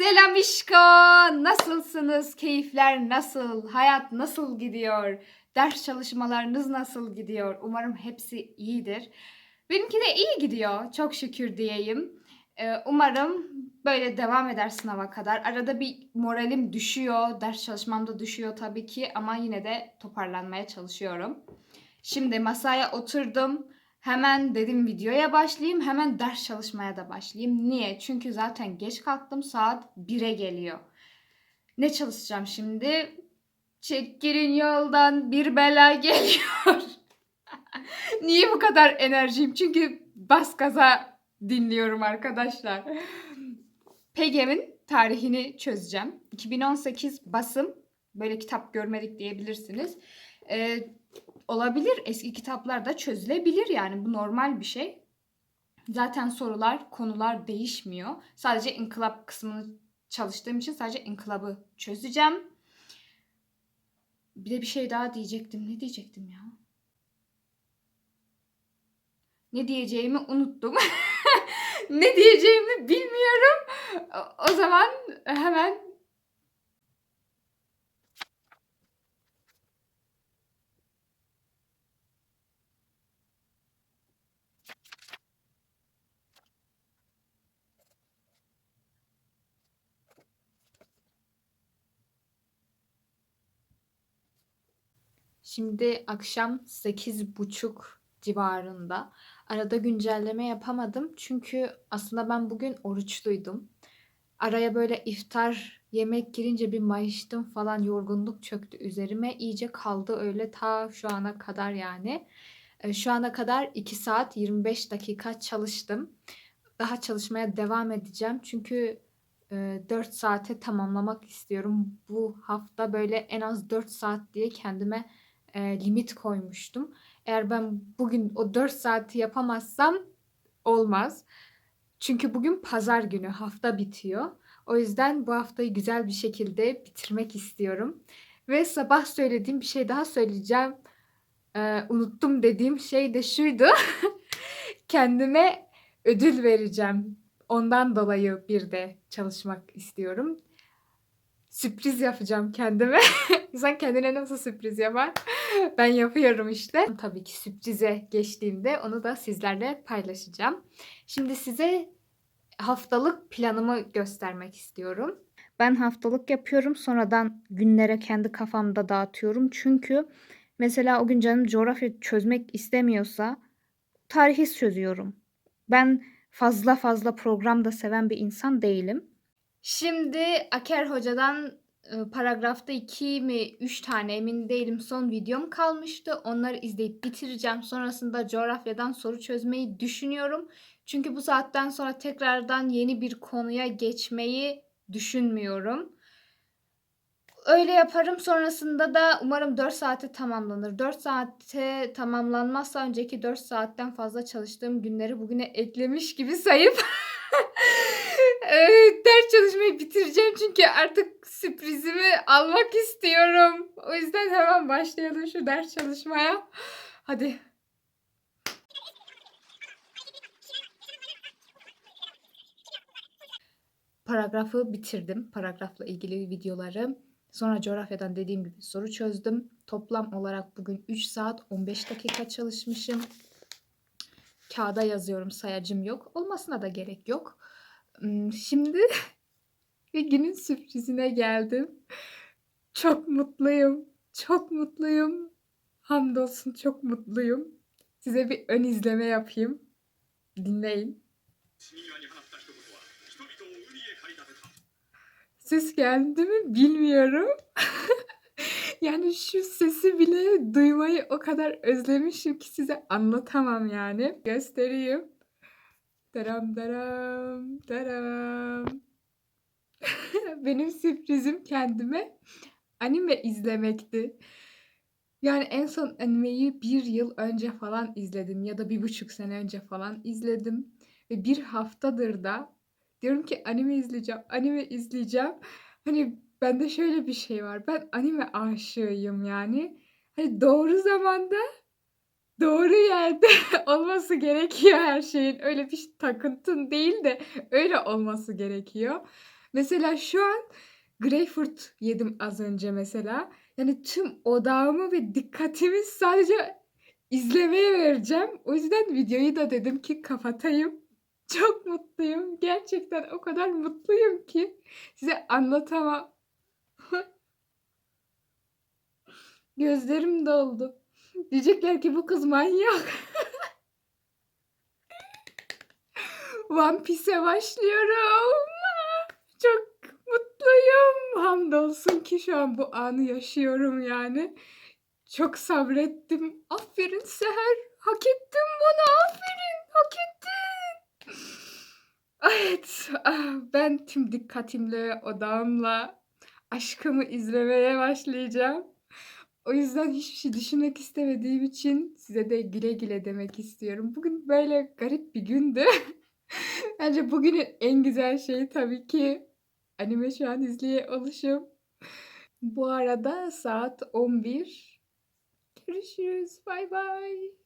Selam İşko. Nasılsınız? Keyifler nasıl? Hayat nasıl gidiyor? Ders çalışmalarınız nasıl gidiyor? Umarım hepsi iyidir. Benimki de iyi gidiyor. Çok şükür diyeyim. Ee, umarım böyle devam eder sınava kadar. Arada bir moralim düşüyor. Ders çalışmam da düşüyor tabii ki ama yine de toparlanmaya çalışıyorum. Şimdi masaya oturdum. Hemen dedim videoya başlayayım. Hemen ders çalışmaya da başlayayım. Niye? Çünkü zaten geç kalktım. Saat 1'e geliyor. Ne çalışacağım şimdi? Çekilin yoldan bir bela geliyor. Niye bu kadar enerjiyim? Çünkü bas gaza dinliyorum arkadaşlar. PGM'in tarihini çözeceğim. 2018 basım. Böyle kitap görmedik diyebilirsiniz. Ee, olabilir. Eski kitaplarda çözülebilir yani bu normal bir şey. Zaten sorular, konular değişmiyor. Sadece inkılap kısmını çalıştığım için sadece inkılabı çözeceğim. Bir de bir şey daha diyecektim. Ne diyecektim ya? Ne diyeceğimi unuttum. ne diyeceğimi bilmiyorum. O- zaman hemen Şimdi akşam 8.30 civarında. Arada güncelleme yapamadım çünkü aslında ben bugün oruçluydum. Araya böyle iftar yemek girince bir mayıştım falan yorgunluk çöktü üzerime. İyice kaldı öyle ta şu ana kadar yani. E, Şu ana kadar 2 saat 25 dakika çalıştım. Daha çalışmaya devam edeceğim çünkü e, 4 saate tamamlamak istiyorum. Bu hafta böyle en az 4 saat diye kendime e, limit koymuştum. Eğer ben bugün o 4 saati yapamazsam olmaz. Çünkü bugün pazar günü, hafta bitiyor. O yüzden bu haftayı güzel bir şekilde bitirmek istiyorum. Ve sabah söylediğim bir şey daha söyleyeceğim. Ee, unuttum dediğim şey de şuydu. Kendime ödül vereceğim. Ondan dolayı bir de çalışmak istiyorum. Sürpriz yapacağım kendime. İnsan kendine nasıl sürpriz yapar? Ben yapıyorum işte. Tabii ki sürprize geçtiğimde onu da sizlerle paylaşacağım. Şimdi size haftalık planımı göstermek istiyorum. Ben haftalık yapıyorum. Sonradan günlere kendi kafamda dağıtıyorum. Çünkü mesela o gün canım coğrafya çözmek istemiyorsa tarihi çözüyorum. Ben fazla fazla program da seven bir insan değilim. Şimdi Aker Hoca'dan paragrafta 2 mi 3 tane emin değilim son videom kalmıştı. Onları izleyip bitireceğim. Sonrasında coğrafyadan soru çözmeyi düşünüyorum. Çünkü bu saatten sonra tekrardan yeni bir konuya geçmeyi düşünmüyorum. Öyle yaparım. Sonrasında da umarım 4 saate tamamlanır. 4 saate tamamlanmazsa önceki 4 saatten fazla çalıştığım günleri bugüne eklemiş gibi sayıp Evet, ders çalışmayı bitireceğim çünkü artık sürprizimi almak istiyorum. O yüzden hemen başlayalım şu ders çalışmaya. Hadi. Paragrafı bitirdim. Paragrafla ilgili videoları. Sonra coğrafyadan dediğim gibi soru çözdüm. Toplam olarak bugün 3 saat 15 dakika çalışmışım. Kağıda yazıyorum sayacım yok. Olmasına da gerek yok. Hmm, Şimdi ve günün sürprizine geldim. Çok mutluyum. Çok mutluyum. Hamdolsun çok mutluyum. Size bir ön izleme yapayım. Dinleyin. Ses geldi mi bilmiyorum. yani şu sesi bile duymayı o kadar özlemişim ki size anlatamam yani. Göstereyim. Daram daram daram. Benim sürprizim kendime anime izlemekti. Yani en son animeyi bir yıl önce falan izledim ya da bir buçuk sene önce falan izledim. Ve bir haftadır da diyorum ki anime izleyeceğim, anime izleyeceğim. Hani bende şöyle bir şey var. Ben anime aşığıyım yani. Hani doğru zamanda, doğru yerde olması gerekiyor her şeyin. Öyle bir takıntın değil de öyle olması gerekiyor. Mesela şu an greyfurt yedim az önce mesela. Yani tüm odağımı ve dikkatimi sadece izlemeye vereceğim. O yüzden videoyu da dedim ki kapatayım. Çok mutluyum. Gerçekten o kadar mutluyum ki size anlatamam. Gözlerim doldu. Diyecekler ki bu kız manyak. One Piece'e başlıyorum. Çok mutluyum. Hamdolsun ki şu an bu anı yaşıyorum yani. Çok sabrettim. Aferin Seher. Hak ettin bunu. Aferin. Hak ettin. Evet. ah, Ben tüm dikkatimle, odağımla aşkımı izlemeye başlayacağım. O yüzden hiçbir şey düşünmek istemediğim için size de güle güle demek istiyorum. Bugün böyle garip bir gündü. Bence bugünün en güzel şeyi tabii ki anime şu an izleye oluşum. Bu arada saat 11. Görüşürüz. Bay bay.